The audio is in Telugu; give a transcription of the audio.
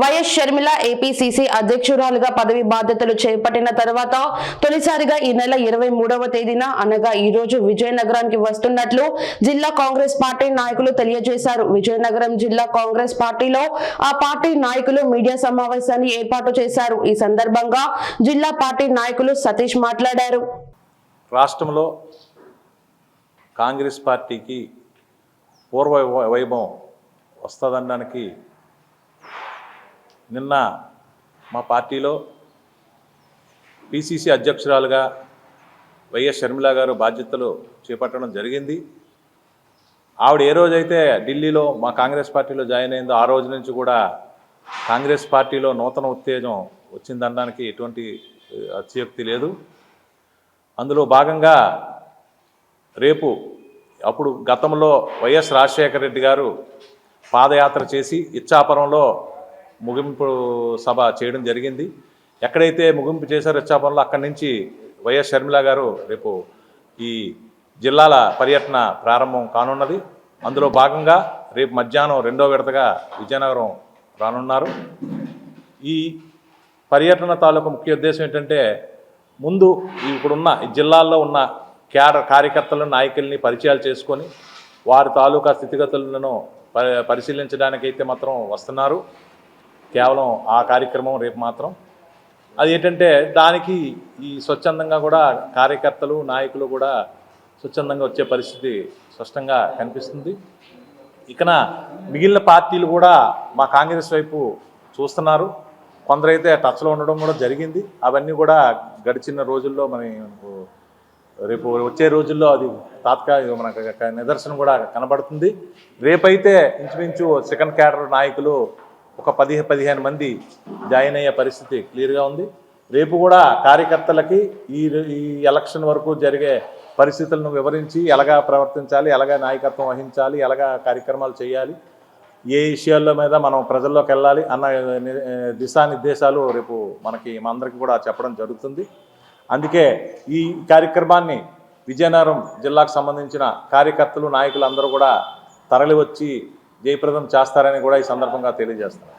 వైఎస్ షర్మిల ఏపీసీసీ అధ్యక్షురాలుగా పదవి బాధ్యతలు చేపట్టిన తర్వాత తొలిసారిగా ఈ నెల ఇరవై మూడవ తేదీన అనగా ఈ రోజు విజయనగరానికి వస్తున్నట్లు జిల్లా కాంగ్రెస్ పార్టీ నాయకులు తెలియజేశారు. విజయనగరం జిల్లా కాంగ్రెస్ పార్టీలో ఆ పార్టీ నాయకులు మీడియా సమావేశాన్ని ఏర్పాటు చేశారు. ఈ సందర్భంగా జిల్లా పార్టీ నాయకులు సతీష్ మాట్లాడారు. రాష్ట్రంలో కాంగ్రెస్ పార్టీకి పూర్వ వైభవం వస్తుందనడానికి నిన్న మా పార్టీలో పిసిసి అధ్యక్షురాలుగా వైఎస్ షర్మిల గారు బాధ్యతలు చేపట్టడం జరిగింది. ఆవిడ ఏ రోజైతే ఢిల్లీలో మా కాంగ్రెస్ పార్టీలో జాయిన్ అయిందో ఆ రోజు నుంచి కూడా కాంగ్రెస్ పార్టీలో నూతన ఉత్తేజం వచ్చిందనడానికి ఎటువంటి అత్యక్తి లేదు. అందులో భాగంగా రేపు అప్పుడు గతంలో వైఎస్ రాజశేఖర రెడ్డి గారు పాదయాత్ర చేసి ఇచ్చాపురంలో ముగింపు సభ చేయడం జరిగింది. ఎక్కడైతే ముగింపు చేశారో ఇచ్చాపురంలో అక్కడి నుంచి వైఎస్ షర్మిల గారు రేపు ఈ జిల్లాల పర్యటన ప్రారంభం కానున్నది. అందులో భాగంగా రేపు మధ్యాహ్నం రెండో విడతగా విజయనగరం రానున్నారు. ఈ పర్యటన తాలూకు ముఖ్య ఉద్దేశం ఏంటంటే ముందు ఇప్పుడున్న ఈ జిల్లాల్లో ఉన్న క్యాడర్ కార్యకర్తలను నాయకుల్ని పరిచయాలు చేసుకొని వారి తాలూకా స్థితిగతులను పరిశీలించడానికైతే మాత్రం వస్తున్నారు. కేవలం ఆ కార్యక్రమం రేపు మాత్రం. అది ఏంటంటే దానికి ఈ స్వచ్ఛందంగా కూడా కార్యకర్తలు నాయకులు కూడా స్వచ్ఛందంగా వచ్చే పరిస్థితి స్పష్టంగా కనిపిస్తుంది. ఇకన మిగిలిన పార్టీలు కూడా మా కాంగ్రెస్ వైపు చూస్తున్నారు. కొందరైతే టచ్లో ఉండడం కూడా జరిగింది. అవన్నీ కూడా గడిచిన రోజుల్లో మన రేపు వచ్చే రోజుల్లో అది తాత్కాలిక మనకు ఒక నిదర్శనం కూడా కనబడుతుంది. రేపైతే ఇంచుమించు సెకండ్ క్యాడర్ నాయకులు ఒక పది పదిహేను మంది జాయిన్ అయ్యే పరిస్థితి క్లియర్గా ఉంది. రేపు కూడా కార్యకర్తలకి ఈ ఈ ఎలక్షన్ వరకు జరిగే పరిస్థితులను వివరించి ఎలాగా ప్రవర్తించాలి ఎలాగా నాయకత్వం వహించాలి ఎలాగా కార్యక్రమాలు చేయాలి ఏ విషయాల్లో మీద మనం ప్రజల్లోకి వెళ్ళాలి అన్న ని- దిశానిర్దేశాలు రేపు మనకి మనందరికీ కూడా చెప్పడం జరుగుతుంది. అందుకే ఈ కార్యక్రమాన్ని విజయనగరం జిల్లాకు సంబంధించిన కార్యకర్తలు నాయకులు అందరూ కూడా తరలివచ్చి జయప్రదం చేస్తారని కూడా ఈ సందర్భంగా తెలియజేస్తారు